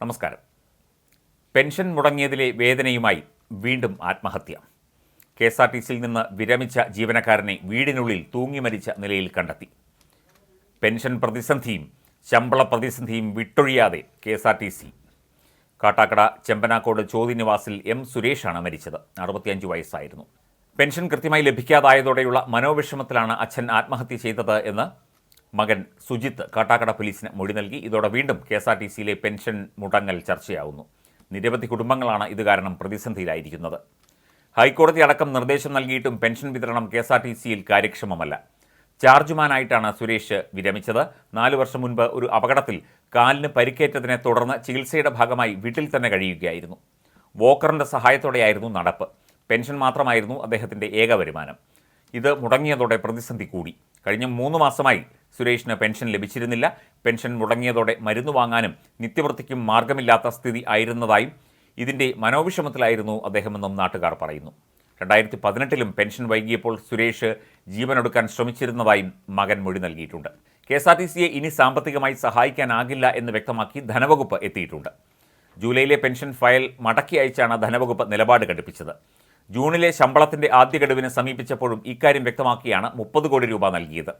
നമസ്കാരം. പെൻഷൻ മുടങ്ങിയതിലെ വേദനയുമായി വീണ്ടും ആത്മഹത്യ. കെ എസ് ആർ ടി സിയിൽ നിന്ന് വിരമിച്ച ജീവനക്കാരനെ വീടിനുള്ളിൽ തൂങ്ങി മരിച്ച നിലയിൽ കണ്ടെത്തി. പെൻഷൻ പ്രതിസന്ധിയും ശമ്പള പ്രതിസന്ധിയും വിട്ടൊഴിയാതെ K S R T C. Kattakkada Chempanakode ചോദ്യനിവാസിൽ M സുരേഷാണ് മരിച്ചത്. അറുപത്തിയഞ്ച് വയസ്സായിരുന്നു. പെൻഷൻ കൃത്യമായി ലഭിക്കാതായതോടെയുള്ള മനോവിഷമത്തിലാണ് അച്ഛൻ ആത്മഹത്യ ചെയ്തത് എന്ന് മകൻ സുജിത്ത് കാട്ടാക്കട പോലീസിന് മൊഴി നൽകി. ഇതോടെ വീണ്ടും കെ എസ് ആർ ടി സിയിലെ പെൻഷൻ മുടങ്ങൽ ചർച്ചയാവുന്നു. നിരവധി കുടുംബങ്ങളാണ് ഇത് കാരണം പ്രതിസന്ധിയിലായിരിക്കുന്നത്. ഹൈക്കോടതി അടക്കം നിർദ്ദേശം നൽകിയിട്ടും പെൻഷൻ വിതരണം കെ എസ് ആർ ടി സിയിൽ കാര്യക്ഷമമല്ല. ചാർജ്മാനായിട്ടാണ് സുരേഷ് വിരമിച്ചത്. നാലു വർഷം മുൻപ് ഒരു അപകടത്തിൽ കാലിന് പരിക്കേറ്റതിനെ തുടർന്ന് ചികിത്സയുടെ ഭാഗമായി വീട്ടിൽ തന്നെ കഴിയുകയായിരുന്നു. വോക്കറിന്റെ സഹായത്തോടെയായിരുന്നു നടപ്പ്. പെൻഷൻ മാത്രമായിരുന്നു അദ്ദേഹത്തിന്റെ ഏക വരുമാനം. ഇത് മുടങ്ങിയതോടെ പ്രതിസന്ധി കൂടി. കഴിഞ്ഞ മൂന്ന് മാസമായി സുരേഷിന് പെൻഷൻ ലഭിച്ചിരുന്നില്ല. പെൻഷൻ മുടങ്ങിയതോടെ മരുന്ന് വാങ്ങാനും നിത്യവൃത്തിക്കും മാർഗമില്ലാത്ത സ്ഥിതി ആയിരുന്നതായും ഇതിന്റെ മനോവിഷമത്തിലായിരുന്നു അദ്ദേഹമെന്നും നാട്ടുകാർ പറയുന്നു. രണ്ടായിരത്തി പതിനെട്ടിലും പെൻഷൻ വൈകിയപ്പോൾ സുരേഷ് ജീവനൊടുക്കാൻ ശ്രമിച്ചിരുന്നതായും മകൻ മൊഴി നൽകിയിട്ടുണ്ട്. കെ എസ് ആർ ടി സിയെ ഇനി സാമ്പത്തികമായി സഹായിക്കാനാകില്ല എന്ന് വ്യക്തമാക്കി ധനവകുപ്പ് എത്തിയിട്ടുണ്ട്. ജൂലൈയിലെ പെൻഷൻ ഫയൽ മടക്കി അയച്ചാണ് ധനവകുപ്പ് നിലപാട് ഘടിപ്പിച്ചത് ജൂണിലെ ശമ്പളത്തിന്റെ ആദ്യ ഗഡുവിനെ സമീപിച്ചപ്പോഴും ഇക്കാര്യം വ്യക്തമാക്കിയാണ് മുപ്പത് കോടി രൂപ നൽകിയത്.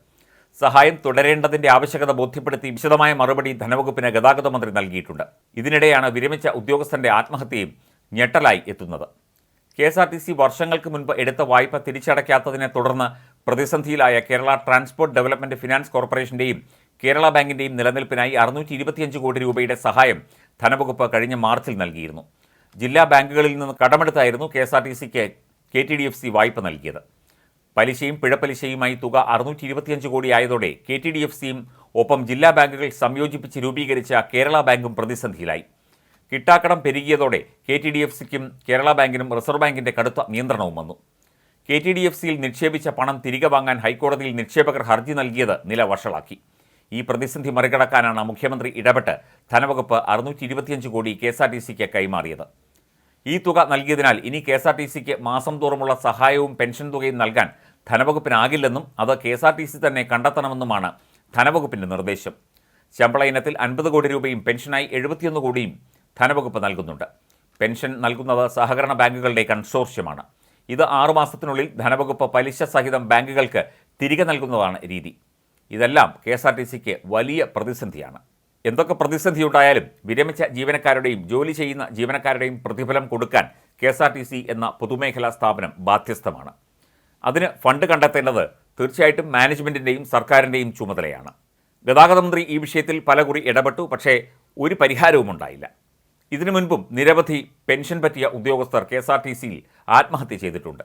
സഹായം തുടരേണ്ടതിന്റെ ആവശ്യകത ബോധ്യപ്പെടുത്തി വിശദമായ മറുപടി ധനവകുപ്പിന് ഗതാഗത മന്ത്രി നൽകിയിട്ടുണ്ട്. ഇതിനിടെയാണ് വിരമിച്ച ഉദ്യോഗസ്ഥന്റെ ആത്മഹത്യയും ഞെട്ടലായി എത്തുന്നത്. K S R T C വർഷങ്ങൾക്ക് മുൻപ് എടുത്ത വായ്പ തിരിച്ചടയ്ക്കാത്തതിനെ തുടർന്ന് പ്രതിസന്ധിയിലായ കേരള ട്രാൻസ്പോർട്ട് ഡെവലപ്മെന്റ് ഫിനാൻസ് കോർപ്പറേഷന്റെയും കേരള ബാങ്കിന്റെയും നിലനിൽപ്പിനായി അറുന്നൂറ്റി ഇരുപത്തിയഞ്ച് കോടി രൂപയുടെ സഹായം ധനവകുപ്പ് കഴിഞ്ഞ മാർച്ചിൽ നൽകിയിരുന്നു. ജില്ലാ ബാങ്കുകളിൽ നിന്ന് കടമെടുത്തായിരുന്നു കെ എസ് ആർ ടി സിക്ക് K T D F C വായ്പ നൽകിയത്. പലിശയും പിഴപ്പലിശയുമായി തുക അറുന്നൂറ്റി ഇരുപത്തിയഞ്ച് കോടിയായതോടെ കെ ടി ഡി എഫ് സിയും ഒപ്പം ജില്ലാ ബാങ്കുകൾ സംയോജിപ്പിച്ച് രൂപീകരിച്ച കേരള ബാങ്കും പ്രതിസന്ധിയിലായി. കിട്ടാക്കടം പെരുകിയതോടെ കെ ടി ഡി എഫ് സിക്കും കേരള ബാങ്കിനും റിസർവ് ബാങ്കിന്റെ കടുത്ത നിയന്ത്രണവും വന്നു. കെ ടി ഡി എഫ് സിയിൽ നിക്ഷേപിച്ച പണം തിരികെ വാങ്ങാൻ ഹൈക്കോടതിയിൽ നിക്ഷേപകർ ഹർജി നൽകിയത് നില വഷളാക്കി. ഈ പ്രതിസന്ധി മറികടക്കാനാണ് മുഖ്യമന്ത്രി ഇടപെട്ട് ധനവകുപ്പ് അറുന്നൂറ്റി ഇരുപത്തിയഞ്ച് കോടി കെ എസ് ആർ ടി സിക്ക് കൈമാറിയത്. ഈ തുക നൽകിയതിനാൽ ഇനി കെ എസ് ആർ ടി സിക്ക് മാസം തോറുമുള്ള സഹായവും പെൻഷൻ തുകയും നൽകാൻ ധനവകുപ്പിനാകില്ലെന്നും അത് K S R T C തന്നെ കണ്ടെത്തണമെന്നുമാണ് ധനവകുപ്പിന്റെ നിർദ്ദേശം. ശമ്പള ഇനത്തിൽ അൻപത് കോടി രൂപയും പെൻഷനായി എഴുപത്തിയൊന്ന് കോടിയും ധനവകുപ്പ് നൽകുന്നുണ്ട്. പെൻഷൻ നൽകുന്നത് സഹകരണ ബാങ്കുകളുടെ കൺസോർഷ്യമാണ്. ഇത് ആറുമാസത്തിനുള്ളിൽ ധനവകുപ്പ് പലിശ സഹിതം ബാങ്കുകൾക്ക് തിരികെ നൽകുന്നതാണ് രീതി. ഇതെല്ലാം കെ എസ് ആർ ടി സിക്ക് വലിയ പ്രതിസന്ധിയാണ്. എന്തൊക്കെ പ്രതിസന്ധി ഉണ്ടായാലും വിരമിച്ച ജീവനക്കാരുടെയും ജോലി ചെയ്യുന്ന ജീവനക്കാരുടെയും പ്രതിഫലം കൊടുക്കാൻ K S R T C എന്ന പൊതുമേഖലാ സ്ഥാപനം ബാധ്യസ്ഥമാണ്. അതിന് ഫണ്ട് കണ്ടെത്തേണ്ടത് തീർച്ചയായിട്ടും മാനേജ്മെന്റിന്റെയും സർക്കാരിന്റെയും ചുമതലയാണ്. ഗതാഗത മന്ത്രി ഈ വിഷയത്തിൽ പലകുറി ഇടപെട്ടു പക്ഷേ ഒരു പരിഹാരവും ഉണ്ടായില്ല. ഇതിനു മുൻപും നിരവധി പെൻഷൻ പറ്റിയ ഉദ്യോഗസ്ഥർ കെ എസ് ആർ ടി സിയിൽ ആത്മഹത്യ ചെയ്തിട്ടുണ്ട്.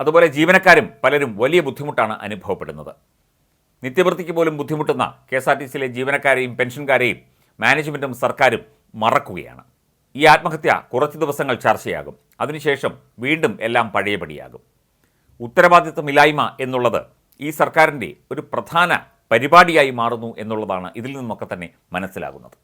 അതുപോലെ ജീവനക്കാരും പലരും വലിയ ബുദ്ധിമുട്ടാണ് അനുഭവപ്പെടുന്നത്. നിത്യവൃത്തിക്ക് പോലും ബുദ്ധിമുട്ടുന്ന കെ എസ് ആർ ടി സിയിലെ ജീവനക്കാരെയും പെൻഷൻകാരെയും മാനേജ്മെന്റും സർക്കാരും മറക്കുകയാണ്. ഈ ആത്മഹത്യ കുറച്ച് ദിവസങ്ങൾ ചർച്ചയാകും. അതിനുശേഷം വീണ്ടും എല്ലാം പഴയപടിയാകും. ഉത്തരവാദിത്വമില്ലായ്മ എന്നുള്ളത് ഈ സർക്കാരിന്റെ ഒരു പ്രധാന പരിപാടിയായി മാറുന്നു എന്നുള്ളതാണ് ഇതിൽ നിന്നൊക്കെ തന്നെ മനസ്സിലാകുന്നത്.